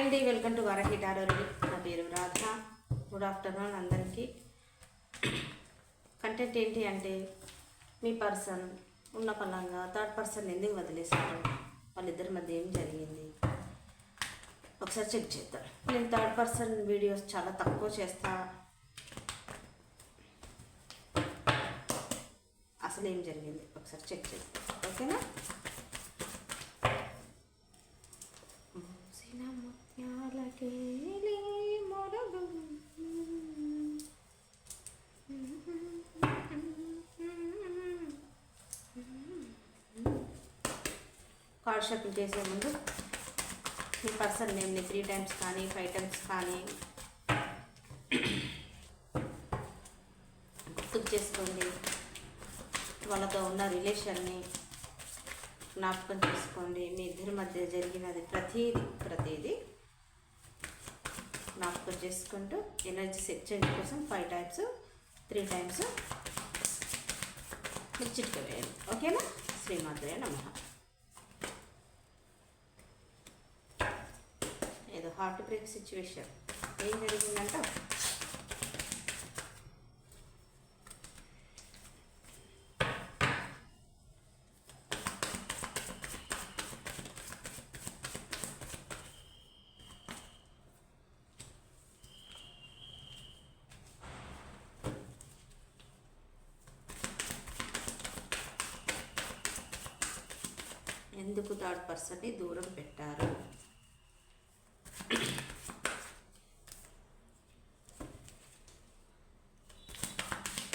అండి welcome to Varahi టారోరీ నా పేరు రాధ. గుడ్ ఆఫ్టర్నూన్ అందరికీ. కంటెంట్ ఏంటి అంటే మీ పర్సన్ ఉన్న పలంగా థర్డ్ పర్సన్ ఎందుకు వదిలేశారు? వాళ్ళిద్దరి మధ్య ఏం జరిగింది? ఒకసారి చెక్ చేద్దాం. నేను థర్డ్ పర్సన్ వీడియోస్ చాలా తక్కువ చేస్తా. అసలు ఏం జరిగింది? ఒకసారి చెక్ చేద్దాం. ఓకేనా కార్డ్ షఫిల్ చేసే ముందు మీ పర్సన్ నేమ్ని త్రీ టైమ్స్ కానీ ఫైవ్ టైమ్స్ కానీ గుర్తుకు చేసుకోండి. వాళ్ళతో ఉన్న రిలేషన్ని జ్ఞాపకం చేసుకోండి. మీ ఇద్దరి మధ్య జరిగినది ప్రతీది ప్రతీది జ్ఞాపకం చేసుకుంటూ ఎనర్జీ సెట్ చేయడం కోసం ఫైవ్ టైమ్స్ త్రీ టైమ్స్ మీరు చిట్క ఓకేనా? శ్రీమాత్రే నమ. ఏదో హార్ట్ బ్రేక్ సిచ్యువేషన్ ఏం జరిగిందంట ఎందుకు థర్డ్ పర్సన్ని దూరం పెట్టారు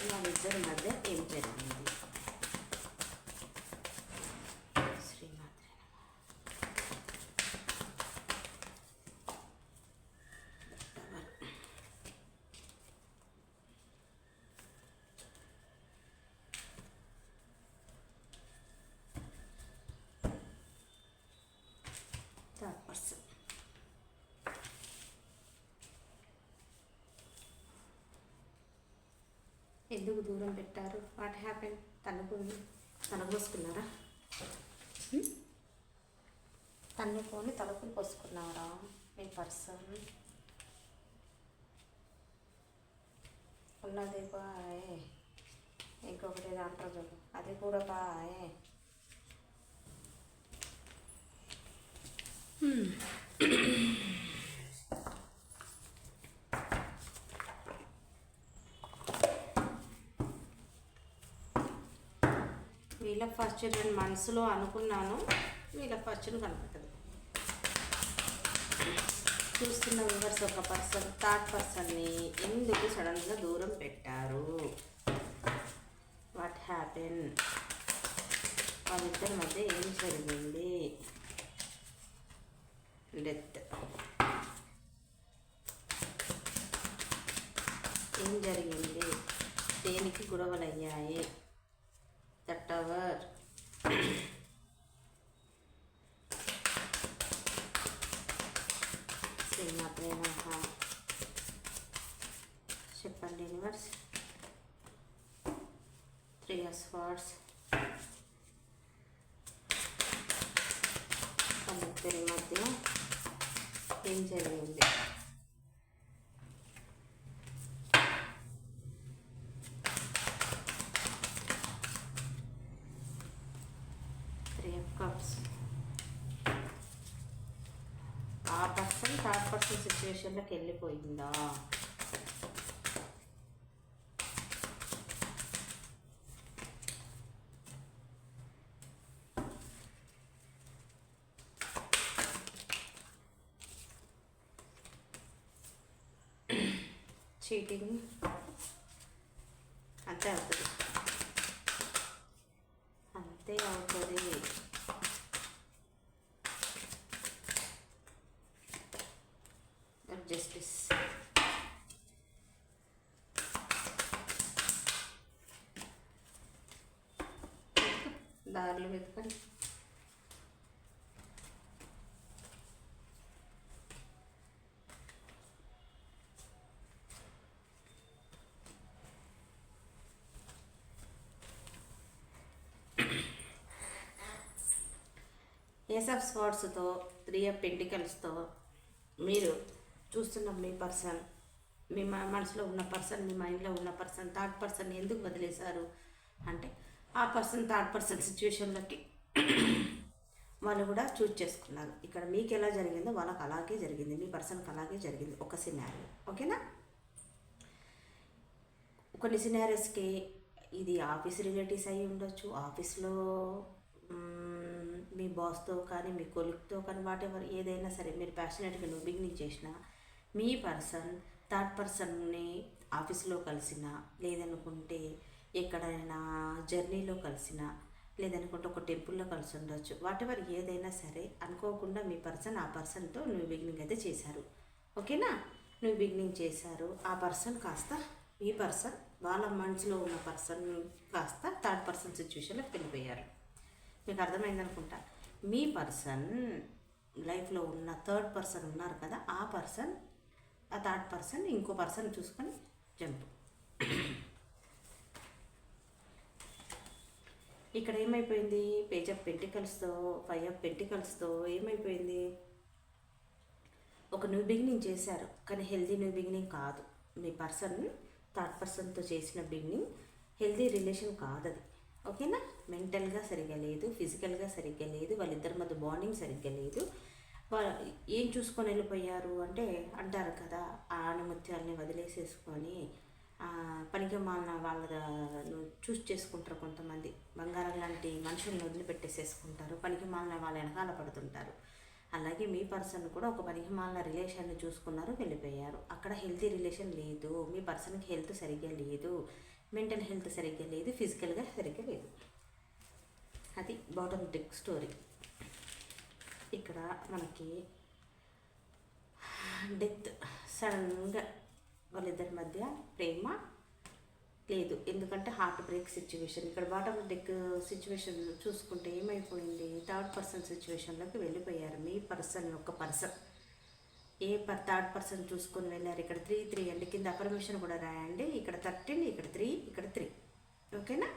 వాళ్ళిద్దరి మధ్య ఏం జరిగింది శ్రీమాత్రే నమః. థర్డ్ పర్సన్ ఎందుకు దూరం పెట్టారు. వాట్ హ్యాపెన్ తన్నుకుంది తలపోసుకున్నారా తన్నుకొని తలుపులు పోసుకున్నారా? మీ పర్సన్? ఉన్నది బాయ్. ఇంకొకటి చూడు అది కూడా బాయ్. వీళ్ళ ఫస్ట్ నేను మనసులో అనుకున్నాను. వీళ్ళ ఫస్ట్ కనపడుతుంది. చూస్తున్న వివర్స్ ఒక పర్సన్ థర్డ్ పర్సన్ని ఎందుకు సడన్గా దూరం పెట్టారు? వాట్ హ్యాపెన్ వాళ్ళిద్దరి మధ్య ఏం జరిగింది? డెత్. ఏం జరిగింది? దేనికి గొడవలయ్యాయి అయ్యాయి ద టవర్ శ్రీమాత్రే నమః చెప్పండి యూనివర్స్ త్రీ ఇయర్స్ వర్డ్స్ వాళ్ళిద్దరి మధ్య ఏం జరిగింది? త్రీ కప్స్ ఆ పర్సన్ థర్డ్ పర్సన్ సిచ్యువేషన్లోకి వెళ్ళిపోయిందా? చీటింగ్ అంతే అవుతుంది అంతే అవుతుంది జస్టిస్ దారులు వెతకండి ఏస్ ఆఫ్ స్వార్డ్స్తో త్రీ ఆఫ్ పెంటికల్స్తో మీరు చూస్తున్న మీ పర్సన్ మీ మనసులో ఉన్న పర్సన్ మీ మైండ్లో ఉన్న పర్సన్ థర్డ్ పర్సన్ ఎందుకు వదిలేశారు? అంటే ఆ పర్సన్ థర్డ్ పర్సన్ సిచ్యువేషన్లోకి వాళ్ళు కూడా చూజ్ చేసుకున్నారు. ఇక్కడ మీకు ఎలా జరిగిందో వాళ్ళకి అలాగే జరిగింది మీ పర్సన్కి అలాగే జరిగింది ఒక సినారియో ఓకేనా కొన్ని సినారీస్కి ఇది ఆఫీస్ రిలేటివ్స్ అయి ఉండొచ్చు ఆఫీస్లో మీ బాస్తో కానీ మీ కొలిక్తో కానీ వాటెవర్ ఏదైనా సరే మీరు ప్యాషనెట్గా నువ్వు బిగినింగ్ చేసిన మీ పర్సన్ థర్డ్ పర్సన్ని ఆఫీస్లో కలిసిన లేదనుకుంటే ఎక్కడైనా జర్నీలో కలిసిన లేదనుకుంటే ఒక టెంపుల్లో కలిసి ఉండొచ్చు. వాటెవర్ ఏదైనా సరే అనుకోకుండా మీ పర్సన్ ఆ పర్సన్తో నువ్వు బిగినింగ్ అయితే చేశారు. ఓకేనా? నువ్వు బిగినింగ్ చేశారు. ఆ పర్సన్ కాస్త ఈ పర్సన్ వాళ్ళ మనసులో ఉన్న పర్సన్ కాస్త థర్డ్ పర్సన్ సిచ్యువేషన్లో వెళ్ళిపోయారు. మీకు అర్థమైంది అనుకుంటా. మీ పర్సన్ లైఫ్లో ఉన్న థర్డ్ పర్సన్ ఉన్నారు కదా ఆ పర్సన్ ఆ థర్డ్ పర్సన్ ఇంకో పర్సన్ చూసుకొని జంప్. ఇక్కడ ఏమైపోయింది? పేజ్ ఆఫ్ పెంటికల్స్తో ఫైవ్ ఆఫ్ పెంటికల్స్తో ఏమైపోయింది? ఒక న్యూ బిగినింగ్ చేశారు కానీ హెల్దీ న్యూ బిగినింగ్ కాదు. మీ పర్సన్ థర్డ్ పర్సన్తో చేసిన బిగినింగ్ హెల్దీ రిలేషన్ కాదు అది ఓకేనా? మెంటల్గా సరిగ్గా లేదు ఫిజికల్గా సరిగ్గా లేదు వాళ్ళిద్దరి మధ్య బాండింగ్ సరిగ్గా లేదు. ఏం చూసుకొని వెళ్ళిపోయారు అంటే అంటారు కదా ఆ ఆణిముత్యాలని వదిలేసేసుకొని పనికి మాలిన వాళ్ళను చూస్ చేసుకుంటారు కొంతమంది. బంగారం లాంటి మనుషుల్ని వదిలిపెట్టేసేసుకుంటారు పనికి మాలిన వాళ్ళ వెనకాల పడుతుంటారు. అలాగే మీ పర్సన్ కూడా ఒక పనికి మాలిన రిలేషన్ని చూసుకున్నారు వెళ్ళిపోయారు. అక్కడ హెల్తీ రిలేషన్ లేదు మీ పర్సన్కి హెల్త్ సరిగ్గా లేదు మెంటల్ హెల్త్ సరిగ్గా లేదు ఫిజికల్గా సరిగ్గా లేదు. అది బాటమ్ టెక్ స్టోరీ ఇక్కడ మనకి డెత్ సడన్గా వాళ్ళిద్దరి మధ్య ప్రేమ లేదు. ఎందుకంటే హార్ట్ బ్రేక్ సిచ్యువేషన్ ఇక్కడ బాటమ్ డెక్ సిచ్యువేషన్ చూసుకుంటే ఏమైపోయింది? థర్డ్ పర్సన్ సిచ్యువేషన్లోకి వెళ్ళిపోయారు. మీ పర్సన్ యొక్క పర్సన్ ఏ పర్ థర్డ్ పర్సన్ చూసుకొని వెళ్ళారు. ఇక్కడ త్రీ త్రీ అండి. కింద అపర్మిషన్ కూడా రాయండి. ఇక్కడ థర్టీన్ ఇక్కడ త్రీ ఇక్కడ త్రీ. ఓకేనా?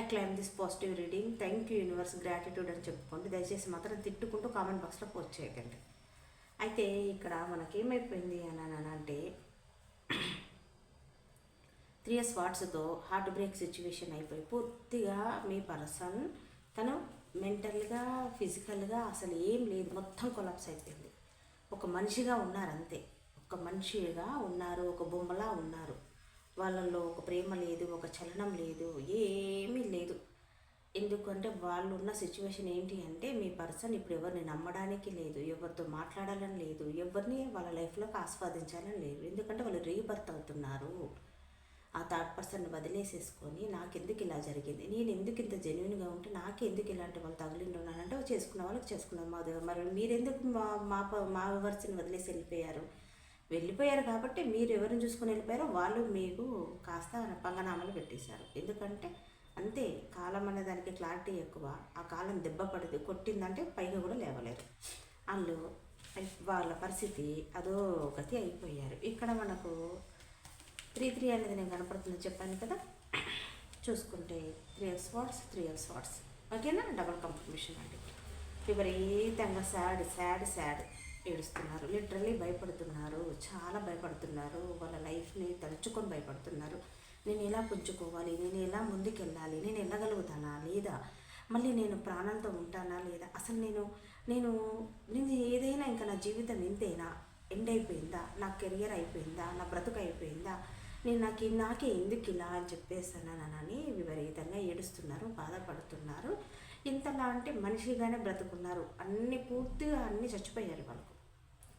I claim this positive reading thank you universe gratitude అని చెప్పుకోండి. దయచేసి మాత్రం తిట్టుకుంటూ కామెంట్ బాక్స్లో పోస్ట్ చేయకండి. అయితే ఇక్కడ మనకి ఏమైపోయింది అని అంటే త్రీ ఇయర్స్ వాట్స్తో హార్ట్ బ్రేక్ సిచ్యువేషన్ అయిపోయి పూర్తిగా మీ పర్సన్ తను మెంటల్గా ఫిజికల్గా అసలు ఏం లేదు. మొత్తం కొలాప్స్ అయిపోయింది. ఒక మనిషిగా ఉన్నారు అంతే ఒక మనిషిగా ఉన్నారు ఒక బొమ్మలా ఉన్నారు. వాళ్ళల్లో ఒక ప్రేమ లేదు ఒక చలనం లేదు ఏమీ లేదు. ఎందుకంటే వాళ్ళు ఉన్న సిచ్యువేషన్ ఏంటి అంటే మీ పర్సన్ ఇప్పుడు ఎవరిని నమ్మడానికి లేదు ఎవరితో మాట్లాడాలని లేదు ఎవరిని వాళ్ళ లైఫ్లోకి ఆస్వాదించాలని లేదు. ఎందుకంటే వాళ్ళు రీబర్త్ అవుతున్నారు. ఆ థర్డ్ పర్సన్ వదిలేసేసుకొని నాకు ఎందుకు ఇలా జరిగింది? నేను ఎందుకు ఇంత జెన్యున్గా ఉంటే నాకు ఎందుకు ఇలాంటి వాళ్ళు తగిలిండున్నానంటే చేసుకున్న వాళ్ళకి చేసుకున్నాం. మా దగ్గర మరి మీరెందుకు మా మా ప- మా వివర్స్ని వదిలేసి వెళ్ళిపోయారు? వెళ్ళిపోయారు కాబట్టి మీరు ఎవరిని చూసుకొని వెళ్ళిపోయారో వాళ్ళు మీకు కాస్త పంగనామాలు పెట్టేశారు. ఎందుకంటే అంతే కాలం అనే దానికి క్లారిటీ ఎక్కువ. ఆ కాలం దెబ్బ పడింది కొట్టిందంటే పైగా కూడా లేవలేరు వాళ్ళు వాళ్ళ పరిస్థితి అదో గతి అయిపోయారు. ఇక్కడ మనకు త్రీ త్రీ అనేది నేను కనపడుతుందని చెప్పాను కదా? చూసుకుంటే three years swords three years swords ఓకేనా? డబల్ కంప్లీషన్ అండి. విపరీతంగా సాడ్ సాడ్ సాడ్ ఏడుస్తున్నారు. లిటరలీ భయపడుతున్నారు. చాలా భయపడుతున్నారు. వాళ్ళ లైఫ్ని తలుచుకొని భయపడుతున్నారు. నేను ఎలా పుంజుకోవాలి? నేను ఎలా ముందుకెళ్ళాలి? నేను వెళ్ళగలుగుతానా? లేదా? మళ్ళీ నేను ప్రాణంతో ఉంటానా? లేదా? అసలు నేను నేను నేను ఏదైనా ఇంకా నా జీవితం ఇంతేనా? ఎండ్ అయిపోయిందా? నా కెరియర్ అయిపోయిందా? నా బ్రతుకు అయిపోయిందా? నేను నాకు నాకే ఎందుకు ఇలా అని చెప్పేస్తున్నానని విపరీతంగా ఏడుస్తున్నారు బాధపడుతున్నారు. ఇంతలా అంటే మనిషిగానే బ్రతుకున్నారు. అన్ని పూర్తిగా అన్నీ చచ్చిపోయారు వాళ్ళకు.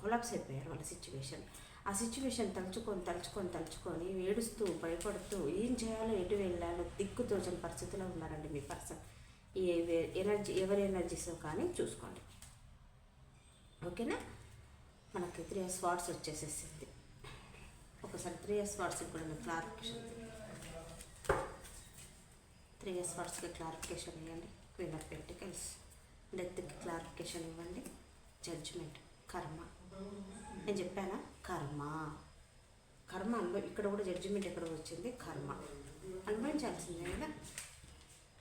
కొలాప్స్ అయిపోయారు వాళ్ళ సిచ్యువేషన్. ఆ సిచ్యువేషన్ తలుచుకొని తలుచుకొని తలుచుకొని ఏడుస్తూ భయపడుతూ ఏం చేయాలో ఎటు వెళ్ళాలో దిక్కు తోచని పరిస్థితిలో ఉన్నారండి మీ పర్సన్. ఏ ఎనర్జీ ఎవరి ఎనర్జీస్ కానీ చూసుకోండి. ఓకేనా? మనకి త్రీ స్పాట్స్ వచ్చేసేసింది. ఒకసారి త్రీ ఇయర్స్ వాట్స్కి కూడా మీకు క్లారిఫికేషన్ త్రీ ఇయర్స్ వాట్స్కి క్లారిఫికేషన్ ఇవ్వండి. క్వీన్ ఆఫ్ పెంటికల్స్ డెత్కి క్లారిఫికేషన్ ఇవ్వండి. జడ్జ్మెంట్ కర్మ నేను చెప్పానా? కర్మ కర్మ అనుభవ ఇక్కడ కూడా జడ్జిమెంట్ ఎక్కడ వచ్చింది. కర్మ అనుభవించాల్సిందే కదా?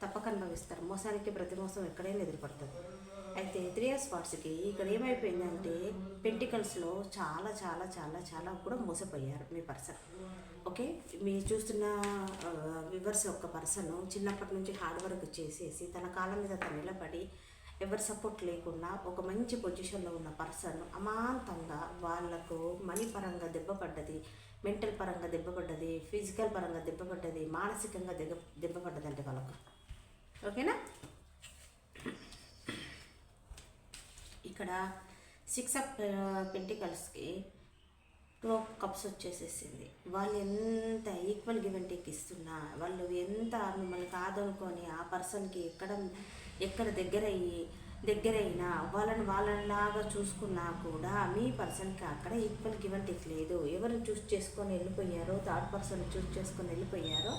తప్పక అనుభవిస్తారు. మోసానికి ప్రతి మోసం ఎక్కడైనా ఎదురుపడుతుంది. అయితే త్రీ ఇయర్స్ ఇక్కడ ఏమైపోయిందంటే పెంటికల్స్లో చాలా చాలా చాలా చాలా కూడా మోసపోయారు మీ పర్సన్ ఓకే మీరు చూస్తున్న వివర్స్ ఒక పర్సన్ చిన్నప్పటి నుంచి హార్డ్ వర్క్ చేసేసి తన కాళ్ళ మీద తను నిలబడి ఎవరి సపోర్ట్ లేకుండా ఒక మంచి పొజిషన్లో ఉన్న పర్సన్ అమాంతంగా వాళ్ళకు మనీ పరంగా దెబ్బపడ్డది మెంటల్ పరంగా దెబ్బపడ్డది ఫిజికల్ పరంగా దెబ్బపడ్డది మానసికంగా దెబ్బ దెబ్బపడ్డదంటే వాళ్ళకు. ఓకేనా ఇక్కడ సిక్స్ ఆఫ్ పెంటికల్స్కి టూ ఆఫ్ కప్స్ వచ్చేసేసింది. వాళ్ళు ఎంత ఈక్వల్ గివ్ అండ్ టేక్ ఇస్తున్నా వాళ్ళు ఎంత మిమ్మల్ని కాదనుకొని ఆ పర్సన్కి ఎక్కడ ఎక్కడ దగ్గర అయ్యి దగ్గరైనా వాళ్ళని వాళ్ళలాగా చూసుకున్నా కూడా మీ పర్సన్కి అక్కడ ఈక్వల్ గివ్ అండ్ టేక్ లేదు. ఎవరు చూస్ చేసుకొని వెళ్ళిపోయారో థర్డ్ పర్సన్ చూస్ చేసుకొని వెళ్ళిపోయారో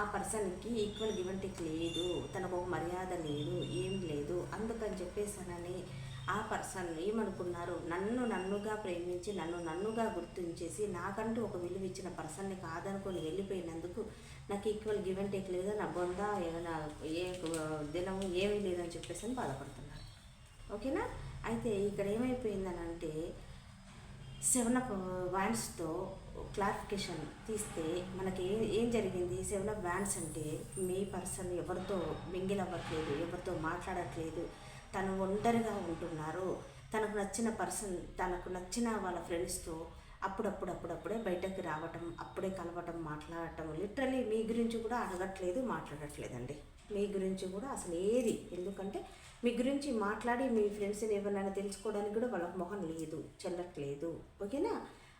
ఆ పర్సన్కి ఈక్వల్ గివ్ అండ్ టేక్ లేదు. తనకు ఒక మర్యాద లేదు ఏం లేదు. అందుకని చెప్పేసానని ఆ పర్సన్ ఏమనుకున్నారు నన్ను నన్నుగా ప్రేమించి నన్ను నన్నుగా గుర్తించేసి నాకంటూ ఒక విలువ ఇచ్చిన పర్సన్ని కాదనుకొని వెళ్ళిపోయినందుకు నాకు ఈక్వల్ గివ్ అండ్ టేక్ లేదా నా బొంద ఏమైనా ఏ దినం ఏమీ లేదని చెప్పేసి అని బాధపడుతున్నారు. ఓకేనా? అయితే ఇక్కడ ఏమైపోయిందని అంటే సెవెన్ అప్ వ్యాన్స్తో క్లారిఫికేషన్ తీస్తే మనకి ఏం ఏం జరిగింది? సెవెన్ అప్ వ్యాన్స్ అంటే మీ పర్సన్ ఎవరితో మింగిల్ అవ్వట్లేదు ఎవరితో మాట్లాడట్లేదు తను ఒంటరిగా ఉంటున్నారు. తనకు నచ్చిన పర్సన్ తనకు నచ్చిన వాళ్ళ ఫ్రెండ్స్తో అప్పుడప్పుడు అప్పుడప్పుడే బయటకు రావటం అప్పుడే కలవటం మాట్లాడటం లిటరలీ మీ గురించి కూడా అడగట్లేదు మాట్లాడట్లేదండి. మీ గురించి కూడా అసలు ఏది? ఎందుకంటే మీ గురించి మాట్లాడి మీ ఫ్రెండ్స్ని ఎవరినైనా తెలుసుకోవడానికి కూడా వాళ్ళకి మొహం లేదు చెల్లట్లేదు. ఓకేనా?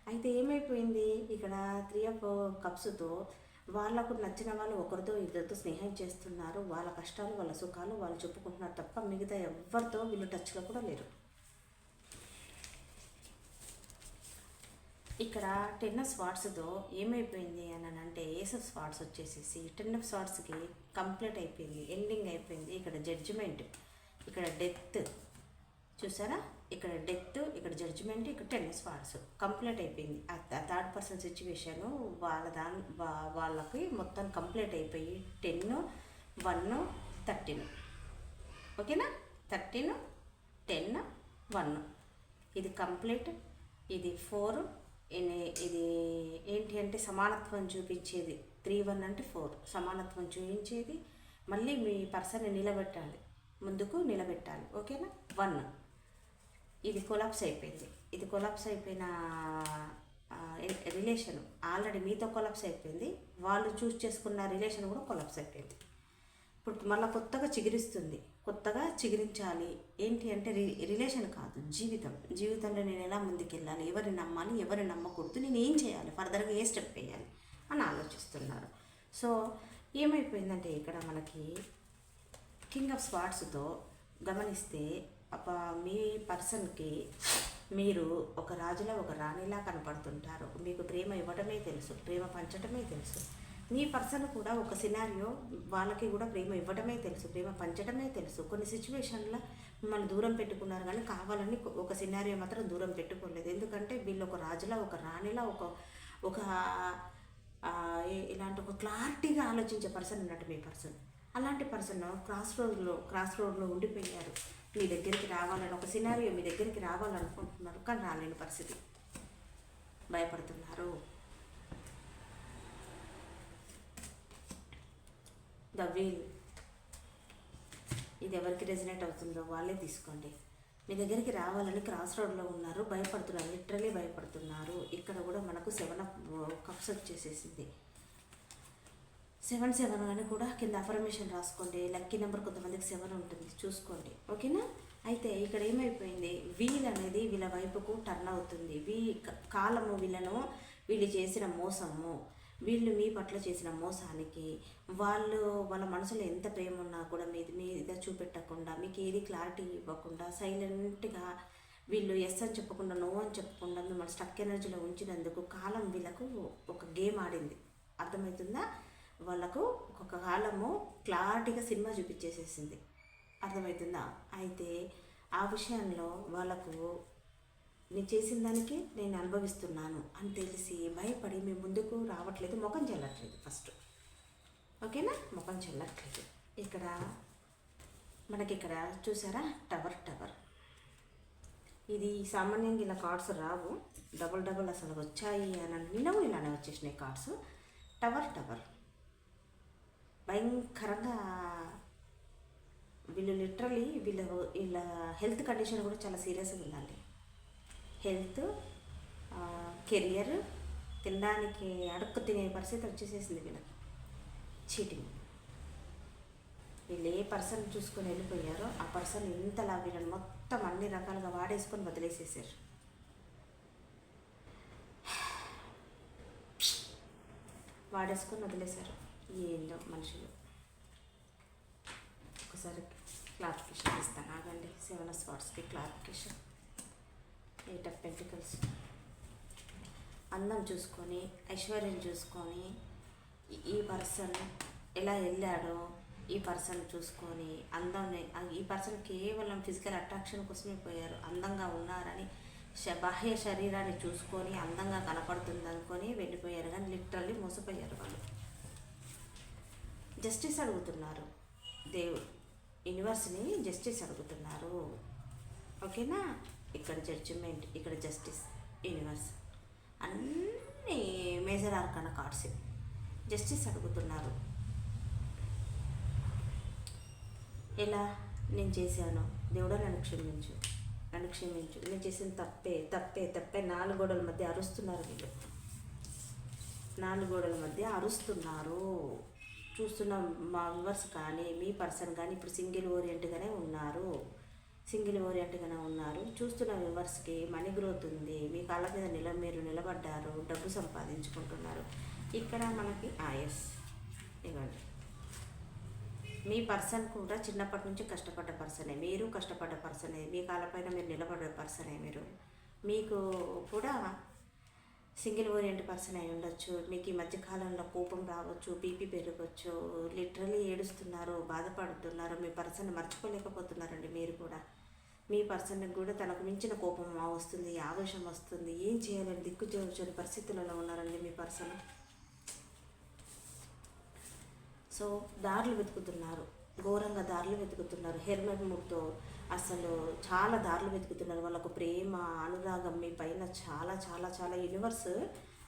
అయితే ఏమైపోయింది? ఇక్కడ త్రీ ఆఫ్ కప్స్తో వాళ్ళకు నచ్చిన వాళ్ళు ఒకరితో ఇద్దరితో స్నేహం చేస్తున్నారు. వాళ్ళ కష్టాలు వాళ్ళ సుఖాలు వాళ్ళు చెప్పుకుంటున్నారు తప్ప మిగతా ఎవరితో వీళ్ళు టచ్లో కూడా లేరు. ఇక్కడ టెన్ ఆఫ్ స్వాట్స్తో ఏమైపోయింది అని అంటే ఏస్ ఆఫ్ స్వాట్స్ వచ్చేసేసి టెన్ ఆఫ్ స్వాట్స్కి కంప్లీట్ అయిపోయింది ఎండింగ్ అయిపోయింది. ఇక్కడ జడ్జిమెంట్ ఇక్కడ డెత్ చూసారా? ఇక్కడ డెత్ ఇక్కడ జడ్జిమెంట్ ఇక్కడ టెన్నిస్ స్పాట్స్ కంప్లీట్ అయిపోయింది. ఆ థర్డ్ పర్సన్ సిచ్యువేషన్ వాళ్ళ దాని వాళ్ళకి మొత్తం కంప్లీట్ అయిపోయి టెన్ వన్ థర్టీన్. ఓకేనా? Thirteen ten one. ఇది కంప్లీట్. ఇది ఫోర్. ఇది ఏంటి అంటే సమానత్వం చూపించేది. త్రీ వన్ అంటే ఫోర్. సమానత్వం చూపించేది. మళ్ళీ మీ పర్సన్ని నిలబెట్టాలి. ముందుకు నిలబెట్టాలి. ఓకేనా? వన్. ఇది కొలాప్స్ అయిపోయింది. ఇది కొలాప్స్ అయిపోయిన రిలేషన్ ఆల్రెడీ మీతో కొలాప్స్ అయిపోయింది. వాళ్ళు చూస్ చేసుకున్న రిలేషన్ కూడా కొలాప్స్ అయిపోయింది. ఇప్పుడు మళ్ళీ కొత్తగా చిగురిస్తుంది. కొత్తగా చిగురించాలి. ఏంటి అంటే రి రిలేషన్ కాదు జీవితం. జీవితంలో నేను ఎలా ముందుకెళ్ళాలి? ఎవరిని నమ్మాలి? ఎవరిని నమ్మకూడదు? నేను ఏం చేయాలి? ఫర్దర్గా ఏ స్టెప్ వేయాలి? అని ఆలోచిస్తున్నారు. సో ఏమైపోయిందంటే ఇక్కడ మనకి కింగ్ ఆఫ్ స్వాట్స్తో గమనిస్తే మీ పర్సన్కి మీరు ఒక రాజులా ఒక రాణిలా కనపడుతుంటారు. మీకు ప్రేమ ఇవ్వడమే తెలుసు ప్రేమ పంచడమే తెలుసు. మీ పర్సన్ కూడా ఒక సినారియో వాళ్ళకి కూడా ప్రేమ ఇవ్వడమే తెలుసు ప్రేమ పంచడమే తెలుసు. కొన్ని సిచ్యువేషన్లో మిమ్మల్ని దూరం పెట్టుకున్నారు కానీ కావాలని ఒక సినారియో మాత్రం దూరం పెట్టుకోలేదు. ఎందుకంటే వీళ్ళు ఒక రాజులా ఒక రాణిలా ఒక ఒక ఇలాంటి ఒక క్లారిటీగా ఆలోచించే పర్సన్ ఉన్నట్టు మీ పర్సన్. అలాంటి పర్సన్ క్రాస్ రోడ్లో క్రాస్ రోడ్లో ఉండిపోయారు. మీ దగ్గరికి రావాలని ఒక సినారియో మీ దగ్గరికి రావాలనుకుంటున్నారు. కానీ రాలేని పరిస్థితి. భయపడుతున్నారు. ద వీల్ ఇది ఎవరికి రెజినేట్ అవుతుందో వాళ్ళే తీసుకోండి. మీ దగ్గరికి రావాలని క్రాస్ రోడ్లో ఉన్నారు భయపడుతున్నారు లిటరలీ భయపడుతున్నారు. ఇక్కడ కూడా మనకు సెవెన్ కప్స్ వచ్చేసేసింది. సెవెన్ సెవెన్ అని కూడా కింద అఫర్మేషన్ రాసుకోండి. లక్కీ నెంబర్ కొంతమందికి సెవెన్ ఉంటుంది. చూసుకోండి. ఓకేనా అయితే ఇక్కడ ఏమైపోయింది? వీల్ అనేది వీళ్ళ వైపుకు టర్న్ అవుతుంది. వీ కాలము వీళ్ళను వీళ్ళు చేసిన మోసము వీళ్ళు మీ పట్ల చేసిన మోసానికి వాళ్ళు వాళ్ళ మనసులో ఎంత ప్రేమ ఉన్నా కూడా మీది మీద చూపెట్టకుండా మీకు ఏది క్లారిటీ ఇవ్వకుండా సైలెంట్గా వీళ్ళు ఎస్ అని చెప్పకుండా నో అని చెప్పకుండా మిమ్మల్ని స్టక్ ఎనర్జీలో ఉంచినందుకు కాలం వీళ్ళకు ఒక గేమ్ ఆడింది. అర్థమవుతుందా? వాళ్ళకు ఒక కాలము క్లారిటీగా సినిమా చూపించేసేసింది. అర్థమవుతుందా అయితే ఆ విషయంలో వాళ్ళకు నేను చేసిన దానికి నేను అనుభవిస్తున్నాను. అని తెలిసి భయపడి మేము ముందుకు రావట్లేదు ముఖం చెల్లట్లేదు ఫస్ట్ ఓకేనా? ముఖం చెల్లట్లేదు. ఇక్కడ మనకి ఇక్కడ చూసారా? Tower tower. ఇది సామాన్యంగా ఇలా కార్డ్స్ రావు. డబుల్ డబుల్ అసలు వచ్చాయి అని అంటే ఇలానే వచ్చేసినాయి కార్డ్స్. Tower tower. భయంకరంగా వీళ్ళు లిటరలీ వీళ్ళ వీళ్ళ హెల్త్ కండిషన్ కూడా చాలా సీరియస్గా ఉందండి. హెల్త్ కెరియర్ తినడానికి అడుక్కు తినే పరిస్థితి వచ్చేసేసింది వీళ్ళకి. చీటింగ్ వీళ్ళు ఏ పర్సన్ చూసుకొని వెళ్ళిపోయారో ఆ పర్సన్ ఇంతలా వీళ్ళని మొత్తం అన్ని రకాలుగా వాడేసుకొని వదిలేసేసారు. వాడేసుకొని వదిలేశారు. ఏందో మనుషులు. ఒకసారి క్లారిఫికేషన్ ఇస్తాను. ఆగండి. సెవెన్ స్పాట్స్కి క్లారిఫికేషన్ ఎయిట్ ఆఫ్ పెంటికల్స్ అందం చూసుకొని ఐశ్వర్యం చూసుకొని ఈ- పర్సన్ ఎలా వెళ్ళాడో ఈ పర్సన్ చూసుకొని అందాన్ని ఈ పర్సన్ కేవలం ఫిజికల్ అట్రాక్షన్ కోసమే పోయారు. అందంగా ఉన్నారని బాహ్య శరీరాన్ని చూసుకొని అందంగా కనపడుతుంది అనుకొని వెళ్ళిపోయారు. కానీ లిటరల్లీ మోసపోయారు వాళ్ళు. జస్టిస్ అడుగుతున్నారు. దేవుడు యూనివర్స్ని జస్టిస్ అడుగుతున్నారు. ఓకేనా? ఇక్కడ జడ్జిమెంట్ ఇక్కడ జస్టిస్ యూనివర్స్. అన్నీ మేజర్ ఆర్కాన కార్డ్స్ జస్టిస్ అడుగుతున్నారు. ఎలా? నేను చేశాను. దేవుడా నన్ను క్షమించు. నన్ను క్షమించు. నేను చేసిన తప్పే తప్పే తప్పే. నాలుగు గోడల మధ్య అరుస్తున్నారు వీళ్ళు. నాలుగు గోడల మధ్య అరుస్తున్నారు. చూస్తున్న మా వ్యూవర్స్ కానీ మీ పర్సన్ కానీ ఇప్పుడు సింగిల్ ఓరియంట్గానే ఉన్నారు. సింగిల్ ఓరియంట్గానే ఉన్నారు. చూస్తున్న వ్యూవర్స్కి మనీ గ్రోత్ ఉంది. మీ కాళ్ళ మీద నిల మీరు నిలబడ్డారు. డబ్బు సంపాదించుకుంటున్నారు. ఇక్కడ మనకి ఆయస్ ఇవ్వండి. మీ పర్సన్ కూడా చిన్నప్పటి నుంచి కష్టపడ్డ పర్సనే. మీరు కష్టపడ్డ పర్సనే. మీ కాళ్ళపైన మీరు నిలబడ్డ పర్సనే మీరు. మీకు కూడా సింగిల్ ఓరియంట్ పర్సన్ అయి ఉండొచ్చు మీకు ఈ మధ్యకాలంలో కోపం రావచ్చు బీపీ పెరగవచ్చు లిటరలీ ఏడుస్తున్నారు బాధపడుతున్నారు మీ పర్సన్ మర్చిపోలేకపోతున్నారండి మీరు కూడా. మీ పర్సన్కి కూడా తనకు మించిన కోపం వస్తుంది ఆవేశం వస్తుంది ఏం చేయాలని దిక్కు చేయని పరిస్థితులలో ఉన్నారండి మీ పర్సన్. సో దారులు వెతుకుతున్నారు ఘోరంగా దారులు వెతుకుతున్నారు హెల్మెట్ మూడ్తో అసలు చాలా దారులు వెతుకుతున్నారు. వాళ్ళకు ప్రేమ అనురాగం మీ పైన చాలా చాలా చాలా యూనివర్స్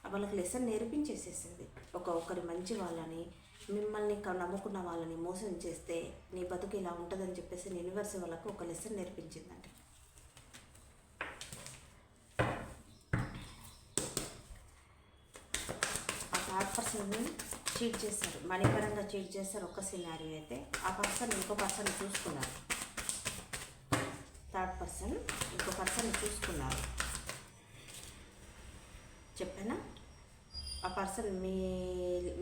వాళ్ళకి లెసన్ నేర్పించేసేసింది. ఒక ఒకరి మంచి వాళ్ళని మిమ్మల్ని నమ్ముకున్న వాళ్ళని మోసం చేస్తే నీ బతుకు ఇలా ఉంటుందని చెప్పేసి యూనివర్స్ వాళ్ళకు ఒక లెసన్ నేర్పించిందండి ఆ థర్డ్ పర్సన్ని చీట్ చేశారు. మనీ పరంగా చీట్ చేశారు. ఒక సినారీ అయితే ఆ పర్సన్ ఇంకో పర్సన్ చూసుకున్నారు. థర్డ్ పర్సన్ ఇంకో పర్సన్ చూసుకున్నారు. చెప్పానా? ఆ పర్సన్ మీ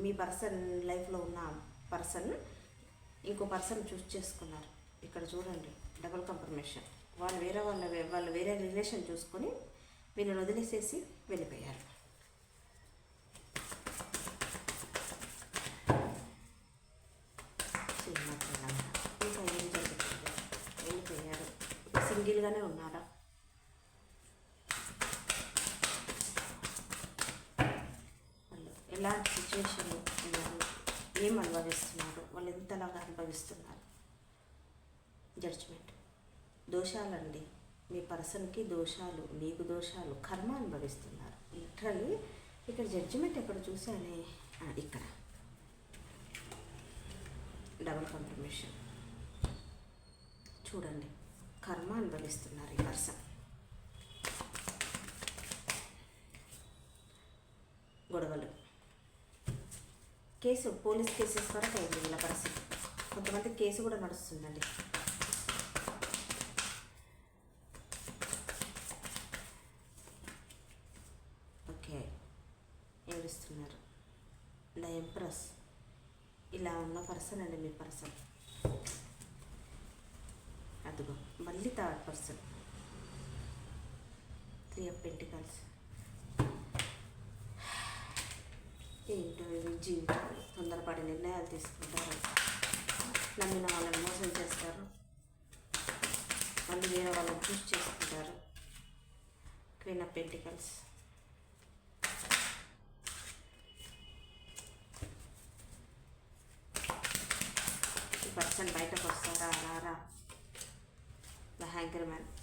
మీ పర్సన్ లైఫ్లో ఉన్న పర్సన్ ఇంకో పర్సన్ చూస్ చేసుకున్నారు. ఇక్కడ చూడండి డబుల్ కన్ఫర్మేషన్ వాళ్ళు వేరే వాళ్ళ వాళ్ళు వేరే రిలేషన్ చూసుకొని వీళ్ళని వదిలేసేసి వెళ్ళిపోయారు సినిమా చూడాలి. ఇంకా ఏం జరుగుతుంది వెళ్ళిపోయారు ఇప్పుడు సింగిల్గానే ఉన్నారా వాళ్ళు ఎలాంటి సిచ్యువేషన్ ఉన్నారు ఏం అనుభవిస్తున్నారు వాళ్ళు భావిస్తున్నారు. జడ్జ్మెంట్ దోషాలండి. మీ పర్సన్కి దోషాలు మీకు దోషాలు కర్మ అనుభవిస్తున్నారు. లిటరల్లీ ఇక్కడ జడ్జిమెంట్ ఎక్కడ చూసానే ఇక్కడ. డబుల్ కన్ఫర్మేషన్ చూడండి. కర్మ అనుభవిస్తున్నారు ఈ పర్సన్. గొడవలు. కేసు పోలీస్ కేసెస్ వరకు అయింది వీళ్ళ పరిస్థితి. కొంతమంది కేసు కూడా నడుస్తుందండి. ఓకే ఏడుస్తున్నారు. The empress. ఇలా ఉన్న పర్సన్ అండి మీ పర్సన్. అదిగో మళ్ళీ third person. Three of pentacles. ఏంటో ఇవి తొందరపడి నిర్ణయాలు తీసుకుంటారు. నమ్మిన వాళ్ళని మోసం చేస్తారు. మళ్ళీ వేరే వాళ్ళని చూస్ చేసుకుంటారు. Queen of pentacles. ఈ పర్సన్ పర్సన్ బయటకు వస్తారా? రారా? ద హ్యాంకర్ మ్యాన్.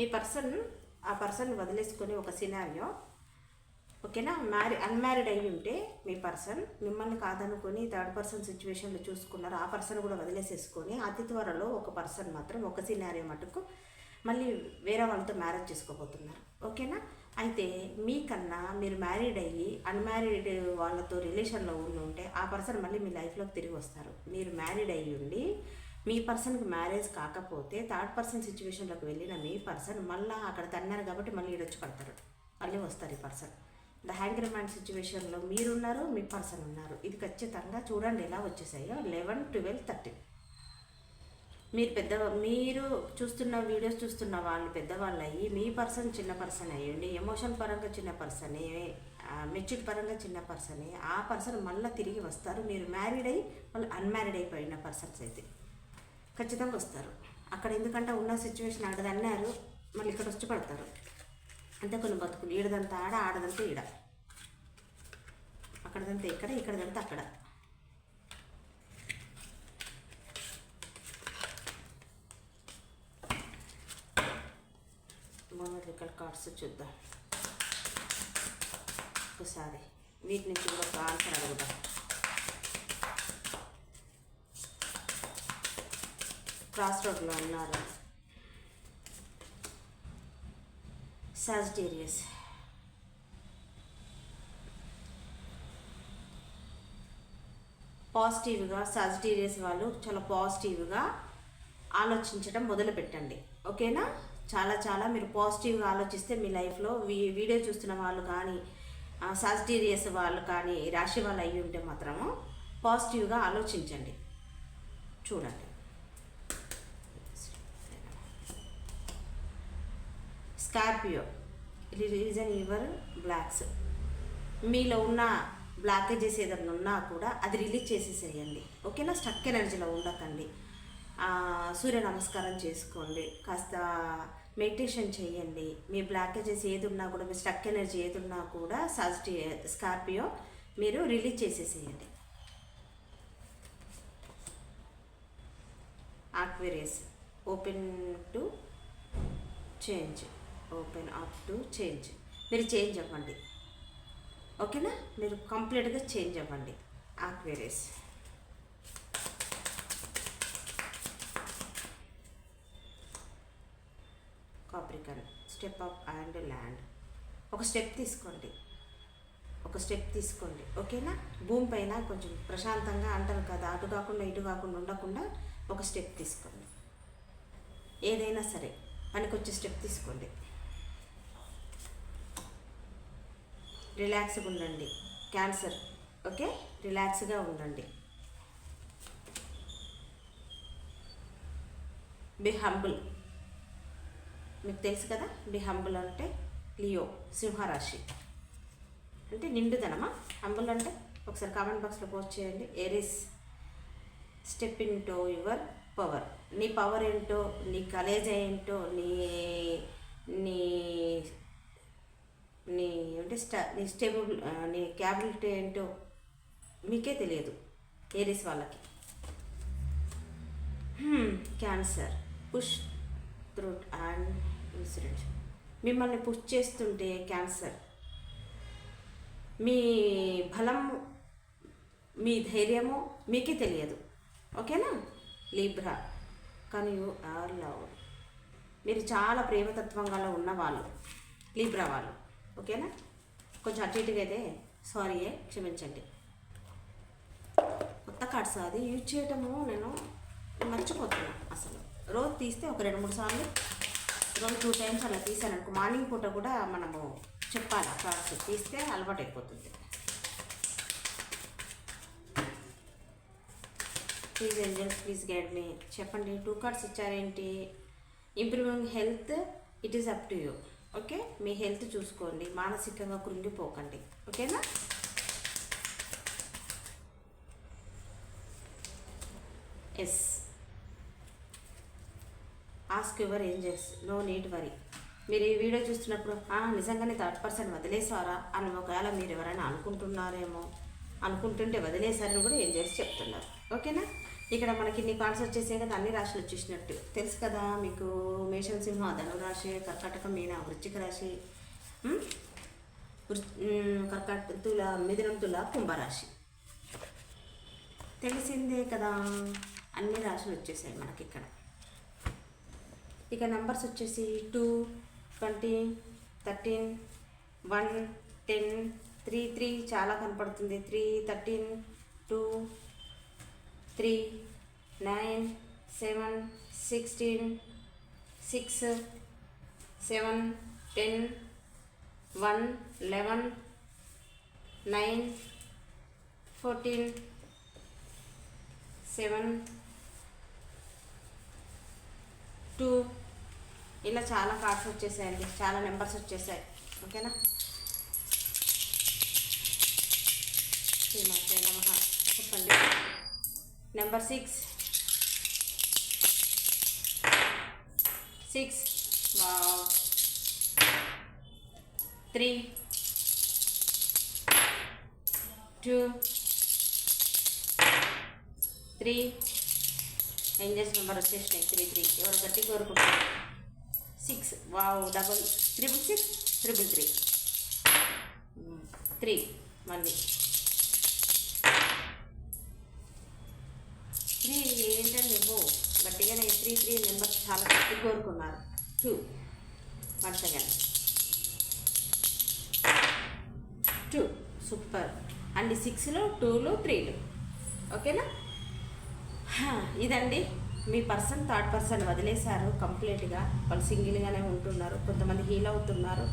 మీ పర్సన్ ఆ పర్సన్ వదిలేసుకొని ఒక సినారియో ఓకేనా? మ్యారీ అన్మ్యారీడ్ అయ్యి ఉంటే మీ పర్సన్ మిమ్మల్ని కాదనుకొని థర్డ్ పర్సన్ సిచ్యువేషన్లో చూసుకున్నారు. ఆ పర్సన్ కూడా వదిలేసేసుకొని అతి త్వరలో ఒక పర్సన్ మాత్రం ఒక సినారియో మటుకు మళ్ళీ వేరే వాళ్ళతో మ్యారేజ్ చేసుకోబోతున్నారు. ఓకేనా? అయితే మీకన్నా మీరు మ్యారీడ్ అయ్యి అన్మ్యారీడ్ వాళ్ళతో రిలేషన్లో ఉండి ఉంటే ఆ పర్సన్ మళ్ళీ మీ లైఫ్లోకి తిరిగి వస్తారు. మీరు మ్యారీడ్ అయ్యి ఉండి మీ పర్సన్కి మ్యారేజ్ కాకపోతే థర్డ్ పర్సన్ సిచ్యువేషన్లోకి వెళ్ళిన మీ పర్సన్ మళ్ళీ అక్కడ తన్నారు కాబట్టి మళ్ళీ ఈడొచ్చి పడతారు. మళ్ళీ వస్తారు ఈ పర్సన్ ద హ్యాంగర్ సిచ్యువేషన్లో మీరున్నారు మీ పర్సన్ ఉన్నారు. ఇది ఖచ్చితంగా చూడండి ఎలా వచ్చేసాయో లెవెన్ ట్వెల్వ్ థర్టీన్ మీరు పెద్ద మీరు చూస్తున్న వీడియోస్ చూస్తున్న వాళ్ళు పెద్దవాళ్ళు అయ్యి మీ పర్సన్ చిన్న పర్సన్ అయ్యండి ఎమోషన్ పరంగా చిన్న పర్సనే మెచ్యూర్ పరంగా చిన్న పర్సనే ఆ పర్సన్ మళ్ళీ తిరిగి వస్తారు. మీరు మ్యారీడ్ అయ్యి వాళ్ళు అన్మ్యారీడ్ అయిపోయిన పర్సన్స్ అయితే. ఖచ్చితంగా వస్తారు. అక్కడ ఎందుకంటే ఉన్న సిచ్యువేషన్ అక్కడ అన్నారు మళ్ళీ ఇక్కడ వచ్చి పడతారు. అంతే కొన్ని బతుకులు. ఈడదంతా ఆడ ఆడదంతా ఈడ. అక్కడదంతా ఇక్కడ ఇక్కడదంతా అక్కడ. మోనరికల్ కార్డ్స్ చూద్దాం. ఒకసారి వీటి నుంచి కూడా ఒక ఆన్సర్ అడుగుదాం. క్రాస్ రోడ్లో ఉన్నారు సాజిటేరియస్ పాజిటివ్గా సాజిటేరియస్ వాళ్ళు చాలా పాజిటివ్గా ఆలోచించడం మొదలు పెట్టండి ఓకేనా? చాలా చాలా మీరు పాజిటివ్గా ఆలోచిస్తే మీ లైఫ్లో వీ వీడియో చూస్తున్న వాళ్ళు కానీ సాజిటేరియస్ వాళ్ళు కానీ రాశి వాళ్ళు అయ్యి ఉంటే మాత్రము పాజిటివ్గా ఆలోచించండి. చూడండి. స్కార్పియో. రీజన్ యువర్ బ్లాక్స్ మీలో ఉన్న బ్లాకేజెస్ ఏదైనా ఉన్నా కూడా అది రిలీజ్ చేసేసేయండి. ఓకేనా స్టక్ ఎనర్జీలో ఉండకండి. సూర్య నమస్కారం చేసుకోండి. కాస్త మెడిటేషన్ చేయండి. మీ బ్లాకేజెస్ ఏది ఉన్నా కూడా మీ స్టక్ ఎనర్జీ ఏది ఉన్నా కూడా సాజిటి స్కార్పియో మీరు రిలీజ్ చేసేసేయండి. Aquarius open to change open up to change. మీరు చేంజ్ అవ్వండి. ఓకేనా? మీరు కంప్లీట్గా చేంజ్ అవ్వండి. Aquarius. Capricorn. Step up and land. ఒక స్టెప్ తీసుకోండి. ఒక స్టెప్ తీసుకోండి. ఓకేనా? భూమి పైన కొంచెం ప్రశాంతంగా అంటారు కదా అటు కాకుండా ఇటు కాకుండా ఉండకుండా ఒక స్టెప్ తీసుకోండి. ఏదైనా సరే పనికొచ్చే స్టెప్ తీసుకోండి. రిలాక్స్గా ఉండండి. క్యాన్సర్ ఓకే రిలాక్స్గా ఉండండి. బి హంబుల్ మీకు తెలుసు కదా? బి హంబుల్ అంటే లియో సింహరాశి. అంటే నిండుదనమా? హంబుల్ అంటే ఒకసారి కామెంట్ బాక్స్లో పోస్ట్ చేయండి. Aries step into your power నీ పవర్ ఏంటో నీ కలేజ్ ఏంటో నీ నీ నీ అంటే స్టా నీ స్టేబుల్ నీ క్యాబిలిటీ ఏంటో మీకే తెలియదు ఏరియస్ వాళ్ళకి. Cancer push through and incident మిమ్మల్ని పుష్ చేస్తుంటే క్యాన్సర్. మీ బలం మీ ధైర్యము మీకే తెలియదు. ఓకేనా? లీబ్రా. కానీ యూ ఆర్ లవ్ మీరు చాలా ప్రేమతత్వంగా ఉన్న వాళ్ళు లీబ్రా వాళ్ళు. ఓకేనా? కొంచెం అటు ఇటుగా అయితే సారీ క్షమించండి. కొత్త కార్డ్స్ అది యూజ్ చేయటము నేను మర్చిపోతున్నాను అసలు. రోజు తీస్తే ఒక రెండు మూడు సార్లు రోజు టూ టైమ్స్ అలా తీసాను అనుకో మార్నింగ్ పూట కూడా మనము చెప్పాలి కార్డ్స్? తీస్తే అలవాటు అయిపోతుంది please angels please guide me చెప్పండి two cards ఇచ్చారేంటి? Improving health it is up to you okay? Me health చూసుకోండి. మానసికంగా కృంగిపోకండి. ఓకేనా? Yes ask your angels no need worry మీరు ఈ వీడియో చూస్తున్నప్పుడు నిజంగానే థర్డ్ పర్సన్ వదిలేసారా అని ఒకవేళ మీరు ఎవరైనా అనుకుంటున్నారేమో అనుకుంటుంటే వదిలేశారని కూడా ఏం చేసి చెప్తున్నారు. ఓకేనా? ఇక్కడ మనకి ఇన్ని కార్డ్స్ వచ్చేసే కదా అన్ని రాశులు వచ్చేసినట్టు. తెలుసు కదా మీకు మేషం సింహ ధనురాశి కర్కాటక మీన వృశ్చిక రాశి వృ- కర్కాటక తుల మిథునం తుల కుంభరాశి. తెలిసిందే కదా అన్ని రాశులు వచ్చేసాయి మనకి ఇక్కడ. ఇక నంబర్స్ వచ్చేసి two twenty thirteen one ten three three చాలా కనపడుతుంది. Three thirteen two three nine seven sixteen six seven ten one eleven nine fourteen seven two ఇలా చాలా కార్డ్స్ వచ్చేసాయండి. చాలా నెంబర్స్ వచ్చేసాయి. ఓకేనా శ్రీమాత్రే నమ. చెప్పండి. Number six six three two three angels number వచ్చేసినాయి త్రీ త్రీ ఎవరు గట్టి కోరుకుంటారు six wow double triple six triple three three మళ్ళీ కోరుకున్నారు. Two one second two super and సిక్స్లో టూలు త్రీలు ఓకేనా ఇదండి. మీ పర్సన్ థర్డ్ పర్సన్ వదిలేశారు కంప్లీట్గా. వాళ్ళు సింగిల్గానే ఉంటున్నారు. కొంతమంది హీల్ అవుతున్నారు.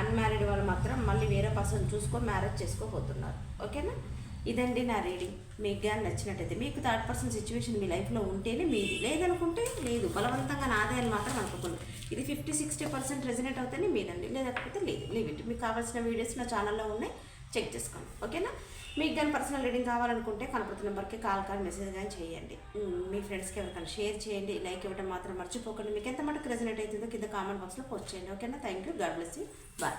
అన్మ్యారీడ్ వాళ్ళు మాత్రం మళ్ళీ వేరే పర్సన్ చూసుకొని మ్యారేజ్ చేసుకోబోతున్నారు ఓకేనా ఇదండి నా రీడింగ్. మీకు కానీ నచ్చినట్టయితే మీకు థర్డ్ పర్సన్ సిచ్యువేషన్ మీ లైఫ్లో ఉంటేనే మీది. లేదనుకుంటే లేదు. బలవంతంగా నాదే అని మాత్రం అనుకోకుండా. ఇది ఫిఫ్టీ సిక్స్టీ పర్సెంట్ రెజినేట్ అవుతేనే మీదండి. లేకపోతే లేదు. లేవండి మీకు కావాల్సిన వీడియోస్ నా ఛానల్లో ఉన్నాయి. చెక్ చేసుకోండి. ఓకేనా? మీకు కానీ పర్సనల్ రీడింగ్ కావాలనుకుంటే కనపడుతున్న నెంబర్కి కాల్ కానీ మెసేజ్ కానీ చేయండి. మీ ఫ్రెండ్స్కి ఎవరికైనా షేర్ చేయండి. లైక్ ఇవ్వడం మాత్రం మర్చిపోకండి. మీకు ఎంత మటుకు రెజనేట్ అవుతుందో కింద కామెంట్ బాక్స్లో పోస్ట్ చేయండి. ఓకేనా? Thank you God bless you bye